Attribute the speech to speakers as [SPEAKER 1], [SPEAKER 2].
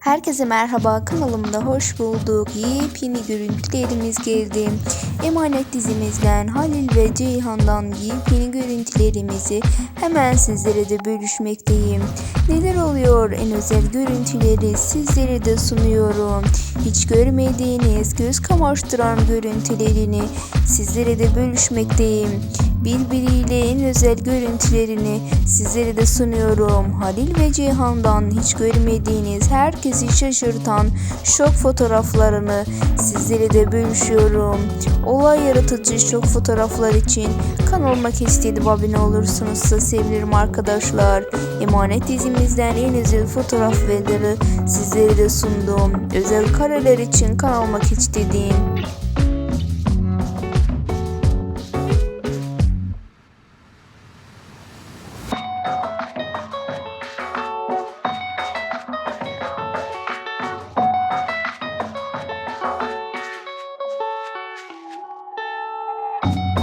[SPEAKER 1] Herkese merhaba kanalımda hoş bulduk. Yepyeni görüntülerimiz geldi. Emanet dizimizden Halil ve Ceyhan'dan yepyeni görüntülerimizi hemen sizlere de bölüşmekteyim. Neler oluyor en özel görüntüleri sizlere de sunuyorum. Hiç görmediğiniz göz kamaştıran görüntülerini sizlere de bölüşmekteyim. Birbiriyle en özel görüntülerini sizlere de sunuyorum. Halil ve Ceyhan'dan hiç görmediğiniz, herkesi şaşırtan şok fotoğraflarını sizlere de bölüşüyorum. Olay yaratıcı şok fotoğraflar için kanalıma kestedi abone olursunuz sevinirim arkadaşlar. Emanet dizimizden en özel fotoğraf videoları sizlere de sundum. Özel kareler için kanalıma Bye.